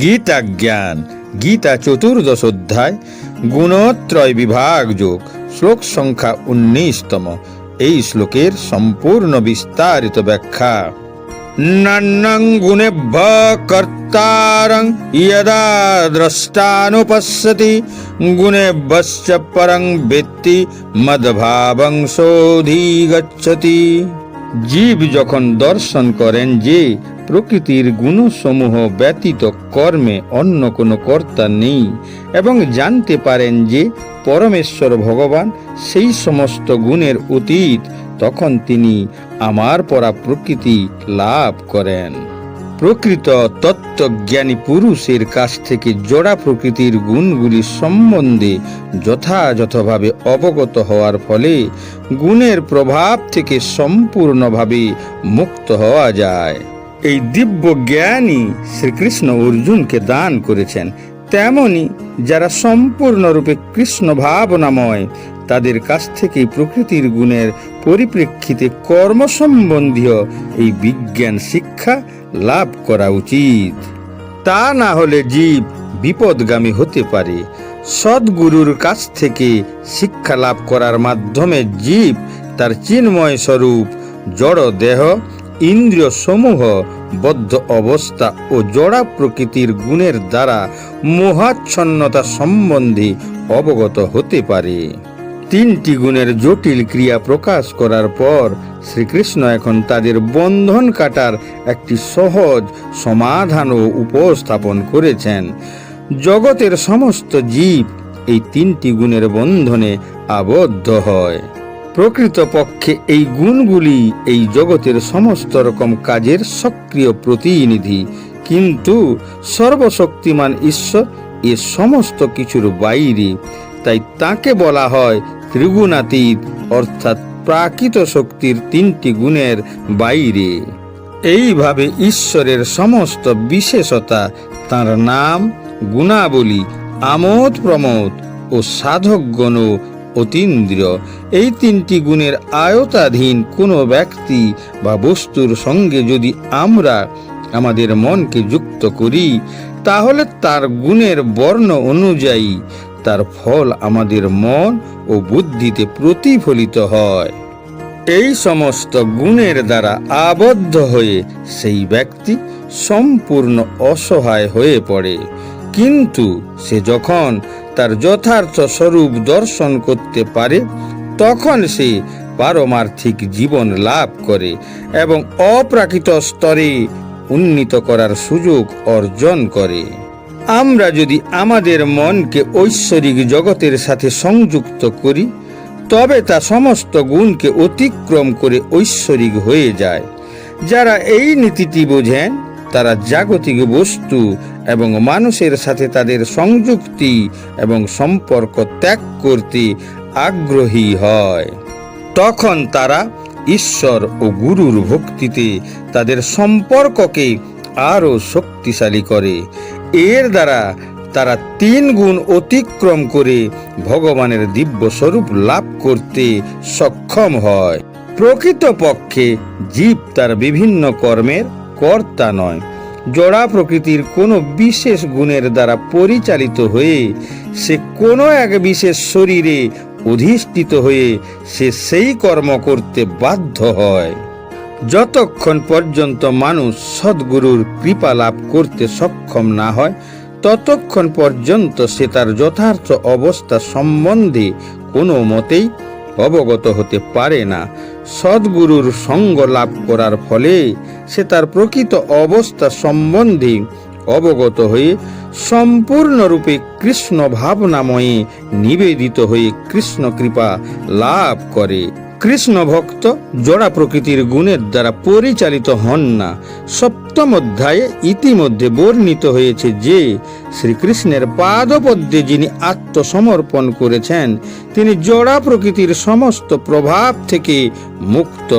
গীতা জ্ঞান গীতা চতুর্দশ অধ্যায় গুণত্রয় বিভাগ যোগ, শ্লোক সংখ্যা উনিশতম। এই শ্লোকের সম্পূর্ণ বিস্তারিত ব্যাখ্যা। নন্নং গুণেভ্য কর্তারং, ইয়দা দ্রষ্টানুপশ্যতি, গুণেভ্যশ্চ পরং বেত্তি, মদভাবং গচ্ছতি। জীব যখন দর্শন করেন যে প্রকৃতির গুণসমূহ ব্যতীত কর্মে অন্য কোনো কর্তা নেই, এবং জানতে পারেন যে পরমেশ্বর ভগবান সেই সমস্ত গুণের অতীত, তখন তিনি আমার পরা প্রকৃতি লাভ করেন। প্রকৃত তত্ত্বজ্ঞানী পুরুষের কাছ থেকে জোড়া প্রকৃতির গুণগুলি সম্বন্ধে যথাযথভাবে অবগত হওয়ার ফলে গুণের প্রভাব থেকে সম্পূর্ণভাবে মুক্ত হওয়া যায়। এই দিব্য জ্ঞানই শ্রীকৃষ্ণ অর্জুনকে দান করেছেন। তেমনি যারা সম্পূর্ণরূপে কৃষ্ণ ভাবনাময়, তাদের কাছ থেকে প্রকৃতির গুণের পরিপ্রেক্ষিতে কর্ম সম্বন্ধীয় এই বিজ্ঞান শিক্ষা লাভ করা উচিত। তা না হলে জীব বিপদগামী হতে পারে। সদ্গুরুর কাছ থেকে শিক্ষা লাভ করার মাধ্যমে জীব তার চিন্ময় স্বরূপ জড় দেহ ইন্দ্রিয় সমূহ বদ্ধ অবস্থা ও জড়া প্রকৃতির গুণের দ্বারা মোহাচ্ছন্নতা সম্বন্ধে অবগত হতে পারে। তিনটি গুণের জটিল ক্রিয়া প্রকাশ করার পর শ্রীকৃষ্ণ এখন তাদের বন্ধন কাটার একটি সহজ সমাধানও উপস্থাপন করেছেন। জগতের সমস্ত জীব এই তিনটি গুণের বন্ধনে আবদ্ধ হয়। প্রকৃতপক্ষে এই গুণগুলি এই জগতের সমস্ত রকম কাজের সক্রিয় প্রতিনিধি। কিন্তু সর্বশক্তিমান ঈশ্বর এ সমস্ত কিছুর বাইরে। তাই তাকে বলা হয় ত্রিগুণাতীত, অর্থাৎ প্রাকৃত শক্তির তিনটি গুণের বাইরে। এইভাবে ঈশ্বরের সমস্ত বিশেষতা তার নাম, গুণাবলী আমোদ প্রমোদ ও সাধকগণ ও অতীন্দ্রিয়, এই তিনটি গুণের আয়তাধীন কোনো ব্যক্তি বা বস্তুর সঙ্গে যদি আমরা আমাদের মনকে যুক্ত করি, তাহলে তার গুণের বর্ণ অনুযায়ী তার ফল আমাদের মন ও বুদ্ধিতে প্রতিফলিত হয়। এই সমস্ত গুণের দ্বারা আবদ্ধ হয়ে সেই ব্যক্তি সম্পূর্ণ অসহায় হয়ে পড়ে। কিন্তু সে যখন তার যথার্থ স্বরূপ দর্শন করতে পারে, তখন সে পারমার্থিক জীবন লাভ করে এবং অপ্রাকৃত স্তরে উন্নীত করার সুযোগ অর্জন করে। আমরা যদি আমাদের মনকে ঐশ্বরিক জগতের সাথে সংযুক্ত করি, তবে তা সমস্ত গুণকে অতিক্রম করে ঐশ্বরিক হয়ে যায়। যারা এই নীতিটি বোঝেন, তারা জাগতিক বস্তু এবং মানুষের সাথে তাদের সংযুক্তি এবং সম্পর্ক ত্যাগ করতে আগ্রহী হয়। তখন তারা ঈশ্বর ও গুরুর ভক্তিতে তাদের সম্পর্ককে আরও শক্তিশালী করে। এর দ্বারা তারা তিন গুণ অতিক্রম করে ভগবানের দিব্য স্বরূপ লাভ করতে সক্ষম হয়। প্রকৃতপক্ষে জীব তার বিভিন্ন কর্মের কর্তা নয় জড়া প্রকৃতির কোনো বিশেষ গুণের দ্বারা পরিচালিত হয়ে সে কোনো এক বিশেষ শরীরে অধিষ্ঠিত হয়ে সে সেই কর্ম করতে বাধ্য হয়। যতক্ষণ পর্যন্ত মানুষ সদ্গুরুর কৃপা লাভ করতে সক্ষম না হয়, ততক্ষণ পর্যন্ত সে তার যথার্থ অবস্থা সম্বন্ধে কোনো মতেই অবগত হতে পারে না। সদ্গুরুর সঙ্গ লাভ করার ফলে সে তার প্রকৃত অবস্থা সম্বন্ধে অবগত হয়ে সম্পূর্ণরূপে কৃষ্ণ ভাবনাময়ে নিবেদিত হয়ে কৃষ্ণ কৃপা লাভ করে। কৃষ্ণ ভক্ত জড়া প্রকৃতির গুণের দ্বারা পরিচালিত হন না। সপ্তম অধ্যায়ে ইতিমধ্যে বর্ণিত হয়েছে যে শ্রীকৃষ্ণের পাদপদ্মে যিনি আত্মসমর্পণ করেছেন, তিনি জড়া প্রকৃতির সমস্ত প্রভাব থেকে মুক্ত।